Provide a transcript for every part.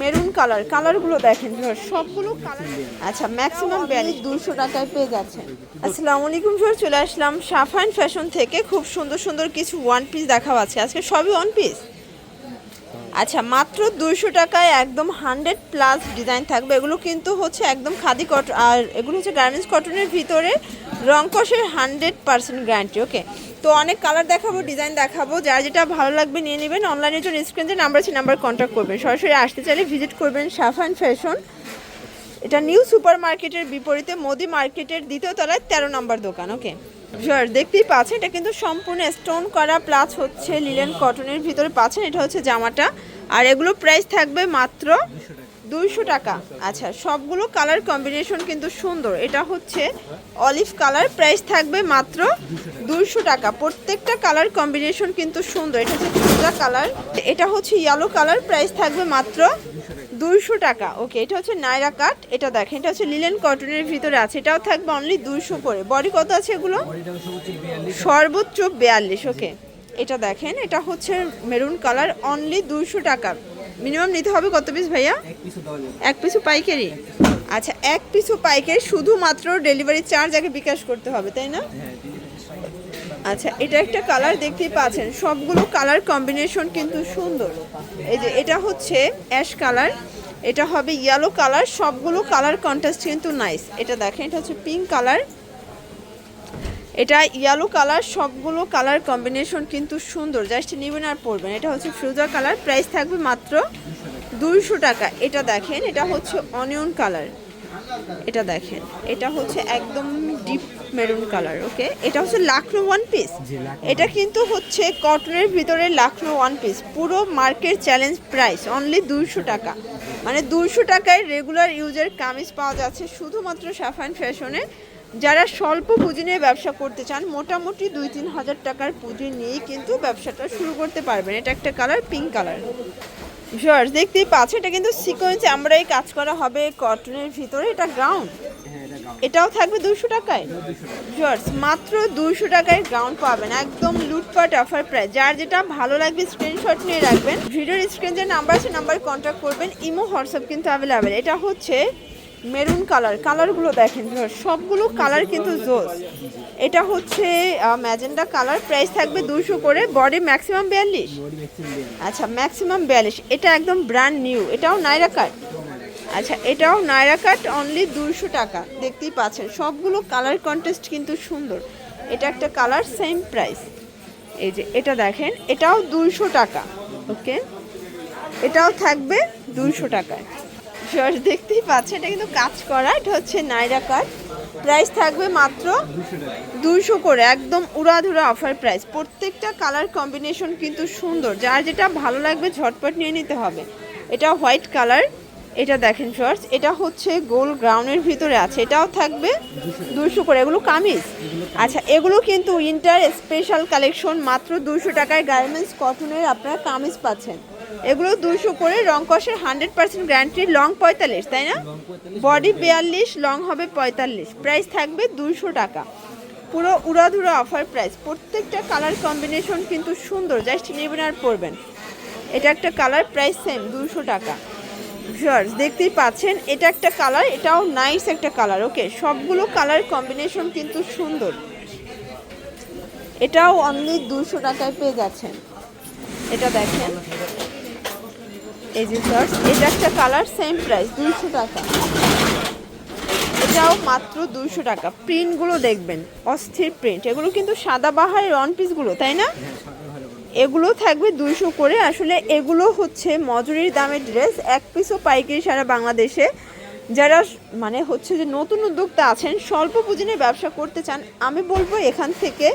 Maroon colour, কালারগুলো দেখেন সবগুলো কালার। আচ্ছা ম্যাক্সিমাম বিয়াল্লিশ দুশো টাকায় পেয়ে যাচ্ছেন আসসালামু আলাইকুম স্যার চলে আসলাম সাফান ফ্যাশন থেকে। খুব সুন্দর সুন্দর কিছু ওয়ান পিস দেখাও আছে। আজকে সবই ওয়ান পিস আচ্ছা মাত্র দুইশো টাকায় একদম হান্ড্রেড প্লাস ডিজাইন থাকবে। এগুলো কিন্তু হচ্ছে একদম খাদি কটন আর এগুলো হচ্ছে গার্মেন্টস কটনের ভিতরে রং কষের হান্ড্রেড পার্সেন্ট গ্যারান্টি, ওকে? তো অনেক কালার দেখাবো, ডিজাইন দেখাবো। যার যেটা ভালো লাগবে নিয়ে নেবেন। অনলাইনের জন্য স্ক্রিন নাম্বার আছে নাম্বার কন্ট্যাক্ট করবেন। সরাসরি আসতে চাইলে ভিজিট করবেন সাফান ফ্যাশন এটা নিউ সুপার মার্কেটের বিপরীতে মোদি মার্কেটের দ্বিতীয় তলায় তেরো নম্বর দোকান ওকে ভিউয়ার দেখতেই পাচ্ছেন, এটা কিন্তু সম্পূর্ণ স্টোন করা প্লাস হচ্ছে লিলেন কটনের ভিতরে পাচ্ছেন, এটা হচ্ছে জামাটা। আর এগুলো প্রাইস থাকবে মাত্র দুইশো টাকা। আচ্ছা সবগুলো কালার কম্বিনেশন কিন্তু সুন্দর। এটা হচ্ছে অলিভ কালার প্রাইস থাকবে মাত্র দুইশো টাকা। প্রত্যেকটা কালার কম্বিনেশন কিন্তু সুন্দর। এটা হচ্ছে কালার এটা হচ্ছে ইয়েলো কালার প্রাইস থাকবে মাত্র দুইশো টাকা। ওকে এটা হচ্ছে নাইরা কাট এটা দেখেন, এটা হচ্ছে লিলেন কটনের ভিতরে আছে। এটাও থাকবে অনলি দুইশো করে। বডি কত আছে এগুলো? সর্বোচ্চ বিয়াল্লিশ ওকে এটা দেখেন, এটা হচ্ছে মেরুন কালার অনলি দুইশো টাকা। মিনিমাম নিতে হবে কত পিস ভাইয়া? এক পিছু পাইকারি? আচ্ছা এক পিছু পাইকারি শুধুমাত্র ডেলিভারি চার্জ আগে বিকাশ করতে হবে, তাই না? আচ্ছা এটা একটা কালার দেখতেই পাচ্ছেন। সবগুলো কালার কম্বিনেশন কিন্তু সুন্দর। এই যে এটা হচ্ছে অ্যাশ কালার এটা হবে ইয়েলো কালার সবগুলো কালার কন্ট্রাস্ট কিন্তু নাইস এটা দেখেন, এটা হচ্ছে পিঙ্ক কালার এটা ইয়েলো কালার সবগুলো কালার কম্বিনেশন কিন্তু সুন্দর। জাস্ট নেবেন আর পরবেন। এটা হচ্ছে ফ্রুজা কালার প্রাইস থাকবে মাত্র দুইশো টাকা। এটা দেখেন, এটা হচ্ছে অনিয়ন কালার এটা দেখেন, এটা হচ্ছে একদম ডিপ মেরুন কালার ওকে এটা হচ্ছে লাখনো ওয়ান পিস এটা কিন্তু হচ্ছে কটনের ভিতরে লাখনো ওয়ান পিস পুরো মার্কেট চ্যালেঞ্জ প্রাইস অনলি দুইশো টাকা। মানে দুইশো টাকায় রেগুলার ইউজের কামিজ পাওয়া যাচ্ছে শুধুমাত্র সাফান ফ্যাশনে যারা স্বল্প পুঁজি নিয়ে ব্যবসা করতে চান মোটামুটি দুই তিন হাজার টাকার পুঁজি নিয়েই কিন্তু ব্যবসাটা শুরু করতে পারবেন। এটা একটা কালার পিঙ্ক কালার ভিউয়ার্স দেখতেই পাচ্ছ এটা কিন্তু সিকোয়েন্সে আমরাই কাজ করা হবে কটনের ভিতরে এটা গ্রাউন্ড এটাও থাকবে দুশো টাকায়? ভিউয়ার্স মাত্র দুশো টাকায় গ্রাউন্ড পাবেন। একদম লুটপাট অফার প্রায় যার যেটা ভালো লাগবে স্ক্রিনশট নিয়ে রাখবেন। ভিডিওর স্ক্রিন যে নাম্বার আছে নাম্বার কন্ট্যাক্ট করবেন। ইমো হোয়াটসঅ্যাপ কিন্তু অ্যাভেলেবেল এটা হচ্ছে মেরুন কালার কালারগুলো দেখেন সবগুলো কালার কিন্তু জোস এটা হচ্ছে ম্যাজেন্ডা কালার প্রাইস থাকবে দুশো করে। বডি ম্যাক্সিমাম বিয়াল্লিশ। আচ্ছা ম্যাক্সিমাম বিয়াল্লিশ। এটা একদম ব্র্যান্ড নিউ এটাও নাইরা কাট আচ্ছা এটাও নাইরা কাট অনলি দুশো টাকা। দেখতেই পাচ্ছেন সবগুলো কালার কন্টেস্ট কিন্তু সুন্দর। এটা একটা কালার সেম প্রাইস এই যে এটা দেখেন এটাও দুইশো টাকা ওকে? এটাও থাকবে দুইশো টাকায়। Viewers, দেখতেই পাচ্ছেন এটা কিন্তু কাজ করা এটা হচ্ছে নাইরা কাট। প্রাইস থাকবে মাত্র দুইশো করে একদম উড়াধুরা অফার প্রাইস প্রত্যেকটা কালার কম্বিনেশন কিন্তু সুন্দর। যার যেটা ভালো লাগবে ঝটপট নিয়ে নিতে হবে। এটা হোয়াইট কালার এটা দেখেন শর্টস এটা হচ্ছে গোল গ্রাউন্ডের ভিতরে আছে, এটাও থাকবে দুশো করে, এগুলো কামিজ। আচ্ছা এগুলো কিন্তু উইন্টার স্পেশাল কালেকশন মাত্র দুশো টাকায় গার্মেন্টস কটনের আপনারা কামিজ পাচ্ছেন। এগুলো দুশো করে, রং কষের হান্ড্রেড পার্সেন্ট গ্যারান্টি লং পঁয়তাল্লিশ, তাই না? বডি বিয়াল্লিশ লং হবে পঁয়তাল্লিশ। প্রাইস থাকবে দুশো টাকা। পুরো উড়াধুরা অফার প্রাইস প্রত্যেকটা কালার কম্বিনেশন কিন্তু সুন্দর জাস্ট নেবেন আর পরবেন। এটা একটা কালার প্রাইস সেম দুশো টাকা। ভিউয়ার্স, দেখতেই পাচ্ছেন, এটা একটা কালার, এটাও নাইস একটা কালার, ওকে? সবগুলো কালার কম্বিনেশন কিন্তু সুন্দর। এটাও অনলি দুশো টাকায় পেয়ে যাচ্ছেন। এটা দেখেন। এই যে শর্টস এটা একটা কালার সেম প্রাইস দুইশো টাকা। এটাও মাত্র দুইশো টাকা। প্রিন্টগুলো দেখবেন, অস্থির প্রিন্ট এগুলো কিন্তু সাদাবাহারের ওয়ান পিসগুলো তাই না? এগুলো থাকবে দুইশো করে। আসলে এগুলো হচ্ছে মজুরির দামের ড্রেস এক পিসও পাইকারি সারা বাংলাদেশে। যারা মানে হচ্ছে যে নতুন উদ্যোক্তা আছেন, স্বল্প পুঁজি নিয়ে ব্যবসা করতে চান, আমি বলব এখান থেকে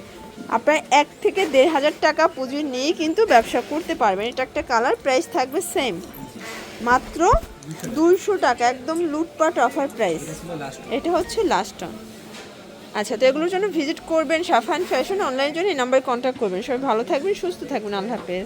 আপনার এক থেকে দেড় হাজার টাকা পুঁজি নিয়ে কিন্তু ব্যবসা করতে পারবেন। এটা একটা কালার প্রাইস থাকবে সেম মাত্র দুইশো টাকা, একদম লুটপাট অফার প্রাইস এটা হচ্ছে লাস্ট টান আচ্ছা তো এগুলোর জন্য ভিজিট করবেন সাফান ফ্যাশন অনলাইন জন্য এই নাম্বারে কন্ট্যাক্ট করবেন। সবাই ভালো থাকবেন, সুস্থ থাকবেন। আল্লাহ হাফেজ।